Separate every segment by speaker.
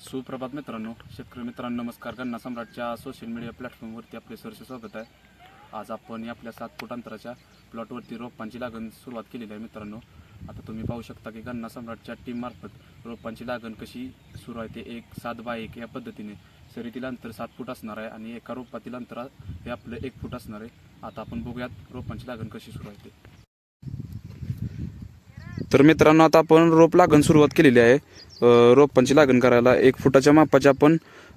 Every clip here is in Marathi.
Speaker 1: सुप्रभात मित्रांनो शेतकरी मित्रांनो नमस्कार. गन्ना सम्राटच्या सोशल मीडिया प्लॅटफॉर्मवरती आपले सरसे स्वागत आहे. आज आपण आपल्या सात फूट अंतराच्या प्लॉटवरती रोपांची लागण सुरुवात केलेली आहे मित्रांनो. आता तुम्ही पाहू शकता की गन्ना सम्राटच्या टीममार्फत रोपांची लागण कशी सुरू आहे ते एक सात बाय एक या पद्धतीने शरीतील अंतर सात फूट असणार आहे आणि एका रोपातील अंतर हे आपलं एक फूट असणार आहे. आता आपण बघूयात रोपांची लागण कशी सुरू आहे ते. तर मित्रांनो आता आपण रोप लागण सुरुवात केलेली आहे. रोपांची लागण करायला एक फुटाच्या मापाच्या आपण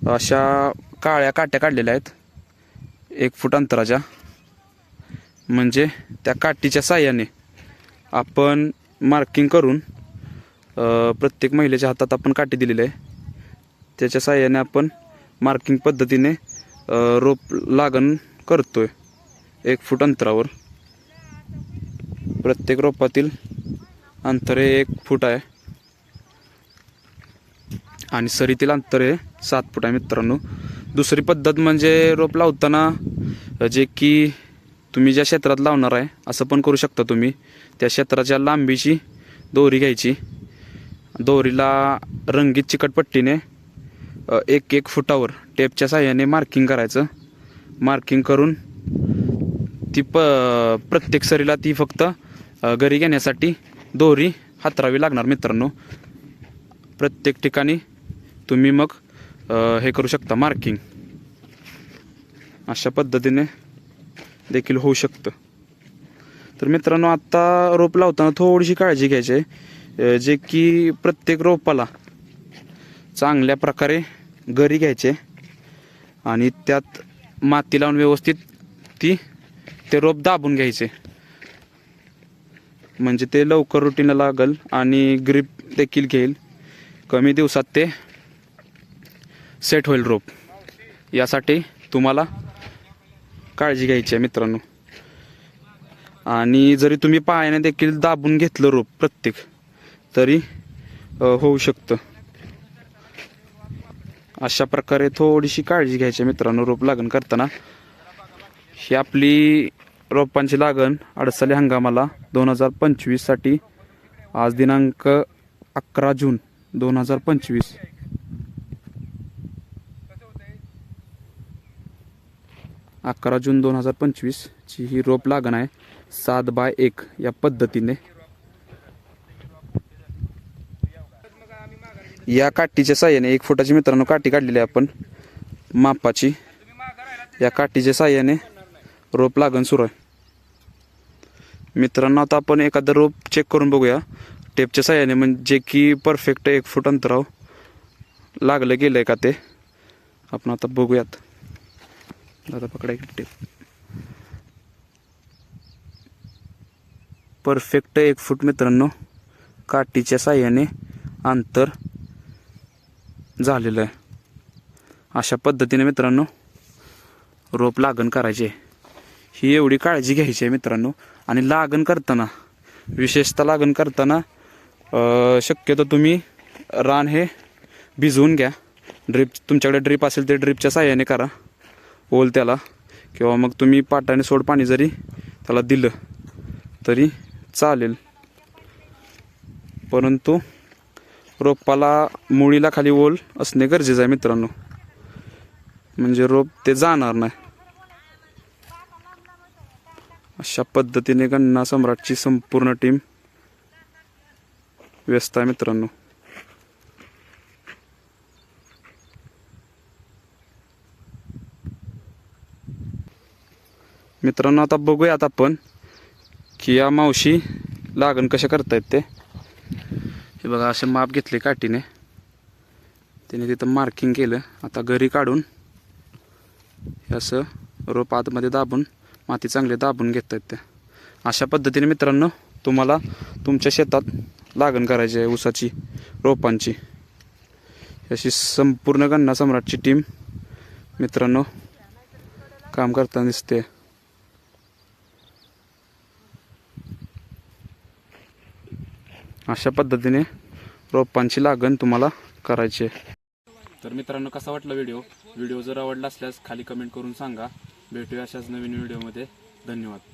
Speaker 1: अशा काळ्या काट्या काढलेल्या आहेत. एक फूट अंतराच्या. म्हणजे त्या काठीच्या साह्याने आपण मार्किंग करून प्रत्येक महिलेच्या हातात आपण काठी दिलेली आहे. त्याच्या साह्याने आपण मार्किंग पद्धतीने रोप लागण करतोय. एक फूट अंतरावर. प्रत्येक रोपातील अंतर हे एक फूट आहे. आणि सरीतील अंतर हे सात फूट आहे मित्रांनो. दुसरी पद्धत म्हणजे रोप लावताना जे की तुम्ही ज्या क्षेत्रात लावणार आहे असं पण करू शकता तुम्ही. त्या क्षेत्राच्या लांबीची दोरी घ्यायची. दोरीला रंगीत चिकटपट्टीने एक एक फुटावर टेपच्या साह्याने मार्किंग करायचं. मार्किंग करून ती प प्रत्येक सरीला ती फक्त घरी घेण्यासाठी दोरी हातरावी लागणार मित्रांनो. प्रत्येक ठिकाणी तुम्ही मग हे करू शकता मार्किंग अशा पद्धतीने देखील होऊ शकतं. तर मित्रांनो आत्ता रोप लावताना थोडीशी काळजी घ्यायची आहे. जे की प्रत्येक रोपाला चांगल्या प्रकारे गरी घ्यायचे आणि त्यात माती लावून व्यवस्थित ती ते रोप दाबून घ्यायचे. म्हणजे ते लवकर रुटीनं लागल आणि ग्रीप देखील घेईल. कमी दिवसात ते सेट होईल रोप यासाठी तुम्हाला काळजी घ्यायची आहे मित्रांनो. आणि जरी तुम्ही पायाने देखील दाबून घेतलं रोप प्रत्येक तरी होऊ शकतं. अशा प्रकारे थोडीशी काळजी घ्यायची आहे मित्रांनो रोप लागण करताना. ही आपली रोपांची लागण अडसले हंगामाला दोन हजार पंचवीससाठी आज दिनांक अकरा जून दोन हजार पंचवीस. अकरा जून दोन हजार पंचवीसची ही रोप लागण आहे. सात बाय एक या पद्धतीने. या काठीच्या साह्याने एक फुटाची मित्रांनो काठी काढलेली आहे आपण. मापाची. या काठीच्या साह्याने रोप लागण सुरू आहे. मित्रांनो आता आपण एखादं रोप चेक करून बघूया. टेपच्या साह्याने म्हणजे की परफेक्ट एक फूट अंतरावर लागलं गेलं आहे का ते? आपण आता बघूयात. दादा पकडा एक टेप परफेक्ट एक फूट मित्रांनो काठीच्या साह्याने अंतर झालेलं आहे. अशा पद्धतीने मित्रांनो रोप लागण करायचे. आहे ही एवढी काळजी घ्यायची आहे मित्रांनो. आणि लागण करताना विशेषतः लागण करताना शक्यतो तुम्ही रान हे भिजवून घ्या. ड्रीप तुमच्याकडे ड्रीप असेल ते ड्रीपच्या साह्याने करा. ओल त्याला. किंवा मग तुम्ही पाटाने सोड पाणी जरी त्याला दिलं तरी चालेल. परंतु रोपाला मुळीला खाली ओल असणे गरजेचं आहे मित्रांनो. म्हणजे रोप ते जाणार नाही. अशा पद्धतीने गन्ना सम्राटची संपूर्ण टीम व्यस्त आहे मित्रांनो. मित्रांनो आता बघूयात आपण की या मावशी लागण कशा करतायत ते. हे बघा असे माप घेतले काठीने. त्याने तिथं मार्किंग केलं. आता घरी काढून हे असं रोप आतमध्ये दाबून माती चांगली दाबून घेत आहेत त्या. अशा पद्धतीने मित्रांनो तुम्हाला तुमच्या शेतात लागण करायची आहे ऊसाची रोपांची. अशी संपूर्ण गन्ना सम्राटची टीम मित्रांनो काम करताना दिसते. अशा पद्धतीने रोपांची लागण तुम्हाला करायची आहे. तर मित्रांनो कसा वाटला व्हिडिओ? व्हिडिओ जर आवडला असल्यास खाली कमेंट करून सांगा. भेटूया अशाच नवीन व्हिडिओमध्ये. धन्यवाद.